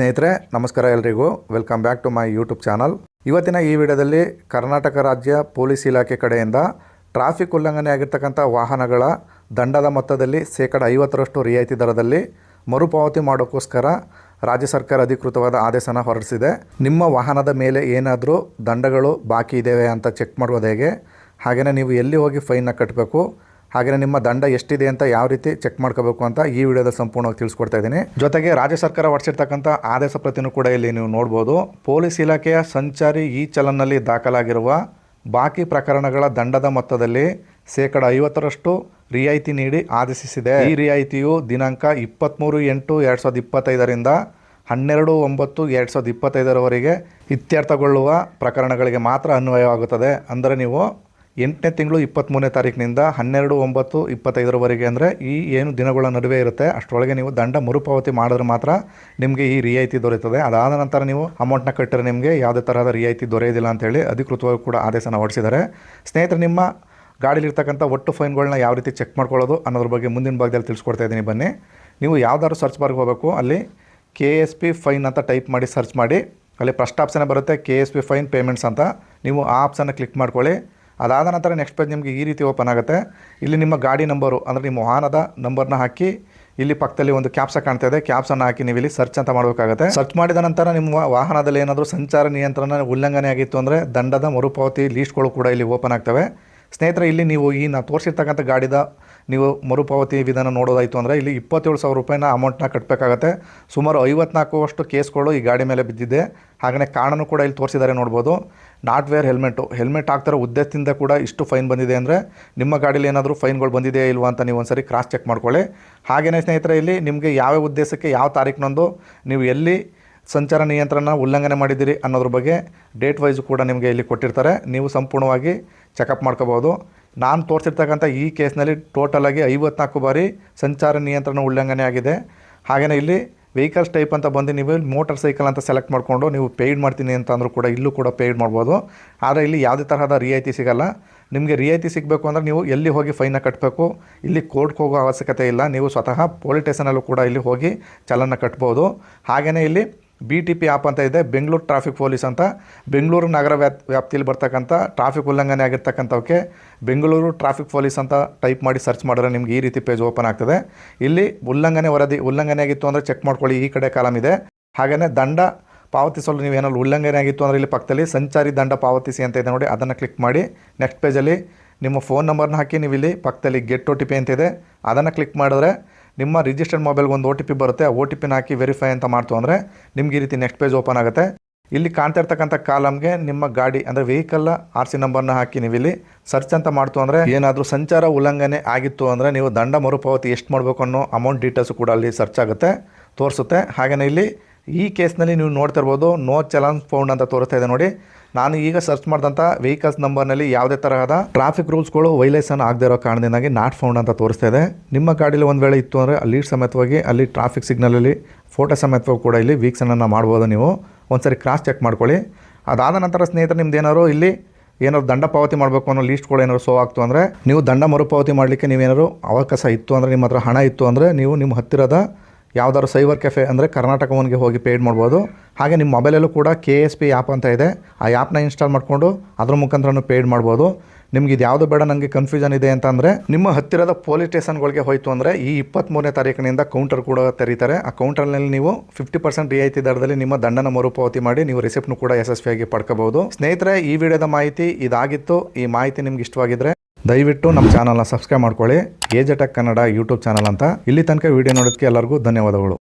ಸ್ನೇಹಿತರೆ, ನಮಸ್ಕಾರ ಎಲ್ರಿಗೂ. Welcome back to my YouTube channel ಇವತ್ತಿನ ಈ ವಿಡಿಯೋದಲ್ಲಿ ಕರ್ನಾಟಕ ರಾಜ್ಯ ಪೊಲೀಸ್ ಇಲಾಖೆ ಕಡೆಯಿಂದ ಟ್ರಾಫಿಕ್ ಉಲ್ಲಂಘನೆ ಆಗಿರ್ತಕ್ಕಂಥ ವಾಹನಗಳ ದಂಡದ ಮೊತ್ತದಲ್ಲಿ ಶೇಕಡ ಐವತ್ತರಷ್ಟು ರಿಯಾಯಿತಿ ದರದಲ್ಲಿ ಮರುಪಾವತಿ ಮಾಡೋಕ್ಕೋಸ್ಕರ ರಾಜ್ಯ ಸರ್ಕಾರ ಅಧಿಕೃತವಾದ ಆದೇಶನ ಹೊರಡಿಸಿದೆ. ನಿಮ್ಮ ವಾಹನದ ಮೇಲೆ ಏನಾದರೂ ದಂಡಗಳು ಬಾಕಿ ಇದ್ದೇವೆ ಅಂತ ಚೆಕ್ ಮಾಡುವುದು ಹೇಗೆ? ಹಾಗೆಯೇ ನೀವು ಎಲ್ಲಿ ಹೋಗಿ ಫೈನ್ನ ಕಟ್ಟಬೇಕು ಹಾಗೆಯೇ ನಿಮ್ಮ ದಂಡ ಎಷ್ಟಿದೆ ಅಂತ ಯಾವ ರೀತಿ ಚೆಕ್ ಮಾಡ್ಕೋಬೇಕು ಅಂತ ಈ ವಿಡಿಯೋದ ಸಂಪೂರ್ಣವಾಗಿ ತಿಳಿಸ್ಕೊಡ್ತಾ ಇದ್ದೀನಿ. ಜೊತೆಗೆ ರಾಜ್ಯ ಸರ್ಕಾರ ಹೊರಡಿಸಿರ್ತಕ್ಕಂಥ ಆದೇಶ ಪ್ರತಿನೂ ಕೂಡ ಇಲ್ಲಿ ನೀವು ನೋಡ್ಬೋದು. ಪೊಲೀಸ್ ಇಲಾಖೆಯ ಸಂಚಾರಿ ಈ ಚಲನ್ನಲ್ಲಿ ದಾಖಲಾಗಿರುವ ಬಾಕಿ ಪ್ರಕರಣಗಳ ದಂಡದ ಮೊತ್ತದಲ್ಲಿ ಶೇಕಡ ಐವತ್ತರಷ್ಟು ರಿಯಾಯಿತಿ ನೀಡಿ ಆದೇಶಿಸಿದೆ. ಈ ರಿಯಾಯಿತಿಯು ದಿನಾಂಕ ಇಪ್ಪತ್ತ್ಮೂರು ಎಂಟು ಎರಡು ಸಾವಿರದ ಇಪ್ಪತ್ತೈದರಿಂದ ಹನ್ನೆರಡು ಒಂಬತ್ತು ಎರಡು ಸಾವಿರದ ಇಪ್ಪತ್ತೈದರವರೆಗೆ ಇತ್ಯರ್ಥಗೊಳ್ಳುವ ಪ್ರಕರಣಗಳಿಗೆ ಮಾತ್ರ ಅನ್ವಯವಾಗುತ್ತದೆ ಅಂದರೆ ನೀವು ಎಂಟನೇ ತಿಂಗಳು ಇಪ್ಪತ್ತ್ಮೂರನೇ ತಾರೀಕಿನಿಂದ ಹನ್ನೆರಡು, ಒಂಬತ್ತು, ಇಪ್ಪತ್ತೈದರವರೆಗೆ ಅಂದರೆ ಈ ಏನು ದಿನಗಳ ನಡುವೆ ಇರುತ್ತೆ, ಅಷ್ಟರೊಳಗೆ ನೀವು ದಂಡ ಮರುಪಾವತಿ ಮಾಡಿದ್ರೆ ಮಾತ್ರ ನಿಮಗೆ ಈ ರಿಯಾಯಿತಿ ದೊರೆಯುತ್ತದೆ. ಅದಾದ ನಂತರ ನೀವು ಅಮೌಂಟ್ನ ಕಟ್ಟರೆ ನಿಮಗೆ ಯಾವುದೇ ತರಹದ ರಿಯಾಯಿತಿ ದೊರೆಯೋದಿಲ್ಲ ಅಂತೇಳಿ ಅಧಿಕೃತವಾಗಿ ಕೂಡ ಆದೇಶನ ಹೊರಡಿಸಿದ್ದಾರೆ. ಸ್ನೇಹಿತರೆ, ನಿಮ್ಮ ಗಾಡೀಲಿರ್ತಕ್ಕಂಥ ಒಟ್ಟು ಫೈನ್ಗಳನ್ನ ಯಾವ ರೀತಿ ಚೆಕ್ ಮಾಡ್ಕೊಳ್ಳೋದು ಅನ್ನೋದ್ರ ಬಗ್ಗೆ ಮುಂದಿನ ಭಾಗದಲ್ಲಿ ತಿಳಿಸ್ಕೊಡ್ತಾ ಇದ್ದೀನಿ. ಬನ್ನಿ, ನೀವು ಯಾವ್ದಾದ್ರು ಸರ್ಚ್ ಬಾರ್ಗೆ ಹೋಗಬೇಕು. ಅಲ್ಲಿ ಕೆ ಎಸ್ ಪಿ ಫೈನ್ ಅಂತ ಟೈಪ್ ಮಾಡಿ ಸರ್ಚ್ ಮಾಡಿ. ಅಲ್ಲಿ ಫಸ್ಟ್ ಆಪ್ಷನ್ ಬರುತ್ತೆ K S P fine payments ಅಂತ. ನೀವು ಆ ಆಪ್ಷನ್ನ ಕ್ಲಿಕ್ ಮಾಡ್ಕೊಳ್ಳಿ. ಅದಾದ ನಂತರ ನೆಕ್ಸ್ಟ್ ಪೇಜ್ ನಿಮಗೆ ಈ ರೀತಿ ಓಪನ್ ಆಗುತ್ತೆ. ಇಲ್ಲಿ ನಿಮ್ಮ ಗಾಡಿ ನಂಬರು ಅಂದರೆ ನಿಮ್ಮ ವಾಹನದ ನಂಬರ್ನ ಹಾಕಿ ಇಲ್ಲಿ ಪಕ್ಕದಲ್ಲಿ ಒಂದು ಕ್ಯಾಪ್ಸ ಕಾಣ್ತಾ ಇದೆ. ಕ್ಯಾಪ್ಸನ್ನು ಹಾಕಿ ನೀವು ಇಲ್ಲಿ ಸರ್ಚ್ ಅಂತ ಮಾಡಬೇಕಾಗುತ್ತೆ. ಸರ್ಚ್ ಮಾಡಿದ ನಂತರ ನಿಮ್ಮ ವಾಹನದಲ್ಲಿ ಏನಾದರೂ ಸಂಚಾರ ನಿಯಂತ್ರಣ ಉಲ್ಲಂಘನೆ ಆಗಿತ್ತು ಅಂದರೆ ದಂಡದ ಮರುಪಾವತಿ ಲೀಸ್ಟ್ಗಳು ಕೂಡ ಇಲ್ಲಿ ಓಪನ್ ಆಗ್ತವೆ. ಸ್ನೇಹಿತರೆ, ಇಲ್ಲಿ ನೀವು ಈ ನಾ ತೋರಿಸಿರ್ತಕ್ಕಂಥ ಗಾಡಿದ ನೀವು ಮರುಪಾವತಿ ವಿಧಾನ ನೋಡೋದಾಯಿತು ಅಂದರೆ ಇಲ್ಲಿ ಇಪ್ಪತ್ತೇಳು ಸಾವಿರ ರೂಪಾಯಿನ ಅಮೌಂಟ್ನ ಕಟ್ಟಬೇಕಾಗತ್ತೆ ಸುಮಾರು ಐವತ್ನಾಲ್ಕು ಅಷ್ಟು ಕೇಸ್ಗಳು ಈ ಗಾಡಿ ಮೇಲೆ ಬಿದ್ದಿದೆ. ಹಾಗೆಯೇ ಕಾರಣನೂ ಕೂಡ ಇಲ್ಲಿ ತೋರಿಸಿದ್ದಾರೆ ನೋಡ್ಬೋದು. ನಾಟ್ ವೇರ್ ಹೆಲ್ಮೆಟು ಹೆಲ್ಮೆಟ್ ಹಾಕ್ತಾರೆ ಉದ್ದೇಶದಿಂದ ಕೂಡ ಇಷ್ಟು ಫೈನ್ ಬಂದಿದೆ ಅಂದರೆ ನಿಮ್ಮ ಗಾಡೀಲಿ ಏನಾದರೂ ಫೈನ್ಗಳು ಬಂದಿದೆಯಾ ಇಲ್ವಾ ಅಂತ ನೀವು ಒಂದ್ಸರಿ ಕ್ರಾಸ್ ಚೆಕ್ ಮಾಡ್ಕೊಳ್ಳಿ. ಹಾಗೆಯೇ ಸ್ನೇಹಿತರೆ, ಇಲ್ಲಿ ನಿಮಗೆ ಯಾವ ಉದ್ದೇಶಕ್ಕೆ ಯಾವ ತಾರೀಖಿನೊಂದು ನೀವು ಎಲ್ಲಿ ಸಂಚಾರ ನಿಯಂತ್ರಣ ಉಲ್ಲಂಘನೆ ಮಾಡಿದ್ದೀರಿ ಅನ್ನೋದ್ರ ಬಗ್ಗೆ ಡೇಟ್ ವೈಸು ಕೂಡ ನಿಮಗೆ ಇಲ್ಲಿ ಕೊಟ್ಟಿರ್ತಾರೆ. ನೀವು ಸಂಪೂರ್ಣವಾಗಿ ಚೆಕಪ್ ಮಾಡ್ಕೋಬೋದು ನಾನು ತೋರಿಸಿರ್ತಕ್ಕಂಥ ಈ ಕೇಸ್ನಲ್ಲಿ ಟೋಟಲಾಗಿ ಐವತ್ನಾಲ್ಕು ಬಾರಿ ಸಂಚಾರ ನಿಯಂತ್ರಣ ಉಲ್ಲಂಘನೆ ಆಗಿದೆ. ಹಾಗೆಯೇ ಇಲ್ಲಿ ವೆಹಿಕಲ್ಸ್ ಟೈಪ್ ಅಂತ ಬಂದು ನೀವು ಮೋಟರ್ ಸೈಕಲ್ ಅಂತ ಸೆಲೆಕ್ಟ್ ಮಾಡಿಕೊಂಡು ನೀವು ಪೇಯ್ಡ್ ಮಾಡ್ತೀನಿ ಅಂತ ಅಂದರೂ ಕೂಡ ಇಲ್ಲೂ ಕೂಡ ಪೇಯ್ಡ್ ಮಾಡ್ಬೋದು. ಆದರೆ ಇಲ್ಲಿ ಯಾವುದೇ ತರಹದ ರಿಯಾಯಿತಿ ಸಿಗಲ್ಲ. ನಿಮಗೆ ರಿಯಾಯಿತಿ ಸಿಗಬೇಕು ಅಂದರೆ ನೀವು ಎಲ್ಲಿ ಹೋಗಿ ಫೈನ ಕಟ್ಟಬೇಕು ಇಲ್ಲಿ ಕೋರ್ಟ್ಗೆ ಹೋಗೋ ಅವಶ್ಯಕತೆ ಇಲ್ಲ. ನೀವು ಸ್ವತಃ ಪೊಲೀಸ್ ಸ್ಟೇಷನಲ್ಲೂ ಕೂಡ ಇಲ್ಲಿ ಹೋಗಿ ಚಲನ ಕಟ್ಬೋದು. ಹಾಗೆಯೇ ಇಲ್ಲಿ ಬಿ ಟಿ ಪಿ ಆ್ಯಪ್ ಅಂತ ಇದೆ ಬೆಂಗಳೂರು ಟ್ರಾಫಿಕ್ ಪೊಲೀಸ್ ಅಂತ. ಬೆಂಗಳೂರು ನಗರ ವ್ಯಾಪ್ ವ್ಯಾಪ್ತಿಯಲ್ಲಿ ಬರ್ತಕ್ಕಂಥ ಟ್ರಾಫಿಕ್ ಉಲ್ಲಂಘನೆ ಆಗಿರ್ತಕ್ಕಂಥವಕ್ಕೆ ಬೆಂಗಳೂರು ಟ್ರಾಫಿಕ್ ಪೊಲೀಸ್ ಅಂತ ಟೈಪ್ ಮಾಡಿ ಸರ್ಚ್ ಮಾಡಿದ್ರೆ ನಿಮ್ಗೆ ಈ ರೀತಿ ಪೇಜ್ ಓಪನ್ ಆಗ್ತದೆ. ಇಲ್ಲಿ ಉಲ್ಲಂಘನೆ ವರದಿ, ಉಲ್ಲಂಘನೆ ಆಗಿತ್ತು ಅಂದರೆ ಚೆಕ್ ಮಾಡ್ಕೊಳ್ಳಿ, ಈ ಕಡೆ ಕಾಲಮ್ ಇದೆ. ಹಾಗೆಯೇ ದಂಡ ಪಾವತಿಸಲು ನೀವು ಏನಾದ್ರು ಉಲ್ಲಂಘನೆ ಆಗಿತ್ತು ಅಂದರೆ ಇಲ್ಲಿ ಪಕ್ಕದಲ್ಲಿ ಸಂಚಾರಿ ದಂಡ ಪಾವತಿಸಿ ಅಂತ ಇದೆ ನೋಡಿ, ಅದನ್ನು ಕ್ಲಿಕ್ ಮಾಡಿ ನೆಕ್ಸ್ಟ್ ಪೇಜಲ್ಲಿ ನಿಮ್ಮ ಫೋನ್ ನಂಬರ್ನ ಹಾಕಿ ನೀವು ಇಲ್ಲಿ ಪಕ್ಕದಲ್ಲಿ ಗೆಟ್ ಒ ಟಿ ಪಿ ಅಂತಿದೆ ಅದನ್ನು ಕ್ಲಿಕ್ ಮಾಡಿದ್ರೆ ನಿಮ್ಮ ರಿಜಿಸ್ಟರ್ಡ್ ಮೊಬೈಲ್ಗೆ ಒಂದು ಒ ಟಿ ಪಿ ಬರುತ್ತೆ. ಆ ಒ ಟಿ ಪಿನ ಹಾಕಿ ವೆರಿಫೈ ಅಂತ ಮಾಡ್ತು ಅಂದರೆ ನಿಮ್ಗೆ ಈ ರೀತಿ ನೆಕ್ಸ್ಟ್ ಪೇಜ್ ಓಪನ್ ಆಗುತ್ತೆ. ಇಲ್ಲಿ ಕಾಣ್ತಾ ಇರ್ತಕ್ಕಂಥ ಕಾಲಮ್ಗೆ ನಿಮ್ಮ ಗಾಡಿ ಅಂದರೆ ವೆಹಿಕಲ್ ಆರ್ ಸಿ ನಂಬರ್ನ ಹಾಕಿ ನೀವು ಇಲ್ಲಿ ಸರ್ಚ್ ಅಂತ ಮಾಡ್ತು ಅಂದರೆ ಏನಾದರೂ ಸಂಚಾರ ಉಲ್ಲಂಘನೆ ಆಗಿತ್ತು ಅಂದರೆ ನೀವು ದಂಡ ಮರುಪಾವತಿ ಎಷ್ಟು ಮಾಡಬೇಕು ಅನ್ನೋ ಅಮೌಂಟ್ ಡೀಟೇಲ್ಸ್ ಕೂಡ ಅಲ್ಲಿ ಸರ್ಚ್ ಆಗುತ್ತೆ, ತೋರಿಸುತ್ತೆ. ಹಾಗೆಯೇ ಇಲ್ಲಿ ಈ ಕೇಸ್ನಲ್ಲಿ ನೀವು ನೋಡ್ತಿರ್ಬೋದು ನೋ ಚಲನ್ ಫೌಂಡ್ ಅಂತ ತೋರಿಸ್ತಾ ಇದೆ ನೋಡಿ. ನಾನು ಈಗ ಸರ್ಚ್ ಮಾಡಿದಂಥ ವೆಹಿಕಲ್ಸ್ ನಂಬರ್ನಲ್ಲಿ ಯಾವುದೇ ತರಹದ ಟ್ರಾಫಿಕ್ ರೂಲ್ಸ್ಗಳು ವೈಲೇಷನ್ ಆಗದೇ ಇರೋ ಕಾರಣದಿಂದಾಗಿ ನಾಟ್ ಫೌಂಡ್ ಅಂತ ತೋರಿಸ್ತಾ ಇದೆ. ನಿಮ್ಮ ಗಾಡೀಲಿ ಒಂದು ವೇಳೆ ಇತ್ತು ಅಂದರೆ ಅಲ್ಲಿ ಸಮೇತವಾಗಿ ಅಲ್ಲಿ ಟ್ರಾಫಿಕ್ ಸಿಗ್ನಲಲ್ಲಿ ಫೋಟೋ ಸಮೇತವಾಗಿ ಕೂಡ ಇಲ್ಲಿ ವೀಕ್ಷಣೆಯನ್ನು ಮಾಡ್ಬೋದು ನೀವು. ಒಂದ್ಸರಿ ಕ್ರಾಸ್ ಚೆಕ್ ಮಾಡ್ಕೊಳ್ಳಿ. ಅದಾದ ನಂತರ ಸ್ನೇಹಿತರೆ, ನಿಮ್ದು ಏನಾದ್ರು ಇಲ್ಲಿ ಏನಾದ್ರು ದಂಡ ಪಾವತಿ ಮಾಡಬೇಕು ಅನ್ನೋ ಲೀಸ್ಟ್ಗಳು ಏನಾದ್ರು ಸೋ ಆಗ್ತು ಅಂದರೆ, ನೀವು ದಂಡ ಮರುಪಾವತಿ ಮಾಡಲಿಕ್ಕೆ ನೀವೇನಾದ್ರು ಅವಕಾಶ ಇತ್ತು ಅಂದರೆ, ನಿಮ್ಮ ಹತ್ರ ಹಣ ಇತ್ತು ಅಂದರೆ, ನೀವು ನಿಮ್ಮ ಹತ್ತಿರದ ಯಾವ್ದಾದ್ರು ಸೈಬರ್ ಕೆಫೆ ಅಂದರೆ ಕರ್ನಾಟಕ ಒನ್ಗೆ ಹೋಗಿ ಪೇಯ್ಡ್ ಮಾಡ್ಬೋದು. ಹಾಗೆ ನಿಮ್ಮ ಮೊಬೈಲಲ್ಲೂ ಕೂಡ ಕೆ ಎಸ್ ಪಿ ಆ್ಯಪ್ ಅಂತ ಇದೆ. ಆ ಆ್ಯಪ್ನ ಇನ್ಸ್ಟಾಲ್ ಮಾಡಿಕೊಂಡು ಅದ್ರ ಮುಖಾಂತರನೂ ಪೇಯ್ಡ್ ಮಾಡ್ಬೋದು. ನಿಮ್ಗೆ ಇದು ಯಾವುದು ಬೇಡ ನನಗೆ ಕನ್ಫ್ಯೂಷನ್ ಇದೆ ಅಂತ ಅಂದರೆ ನಿಮ್ಮ ಹತ್ತಿರದ ಪೊಲೀಸ್ ಸ್ಟೇಷನ್ಗಳಿಗೆ ಹೋಯಿತು ಅಂದರೆ ಈ ಇಪ್ಪತ್ತ್ಮೂರನೇ ತಾರೀಕಿನಿಂದ ಕೌಂಟರ್ ಕೂಡ ತೆರೀತಾರೆ. ಆ ಕೌಂಟರ್ನಲ್ಲಿ ನೀವು ಫಿಫ್ಟಿ ಪರ್ಸೆಂಟ್ ರಿಯಾಯಿತಿ ದರದಲ್ಲಿ ನಿಮ್ಮ ದಂಡನ ಮರುಪಾವತಿ ಮಾಡಿ ನೀವು ರಿಸಿಪ್ಟ್ನು ಕೂಡ ಯಶಸ್ವಿಯಾಗಿ ಪಡ್ಕೋಬಹುದು ಸ್ನೇಹಿತರೆ, ಈ ವಿಡಿಯೋದ ಮಾಹಿತಿ ಇದಾಗಿತ್ತು. ಈ ಮಾಹಿತಿ ನಿಮ್ಗೆ ಇಷ್ಟವಾಗಿದ್ರೆ ದಯವಿಟ್ಟು ನಮ್ಮ ಚಾನಲ್ನ ಸಬ್ಸ್ಕ್ರೈಬ್ ಮಾಡ್ಕೊಳ್ಳಿ. ಎಜೆಟೆಕ್ ಕನ್ನಡ ಯೂಟ್ಯೂಬ್ ಚಾನಲ್ ಅಂತ. ಇಲ್ಲಿ ತನಕ ವಿಡಿಯೋ ನೋಡೋದಕ್ಕೆ ಎಲ್ಲರಿಗೂ ಧನ್ಯವಾದಗಳು.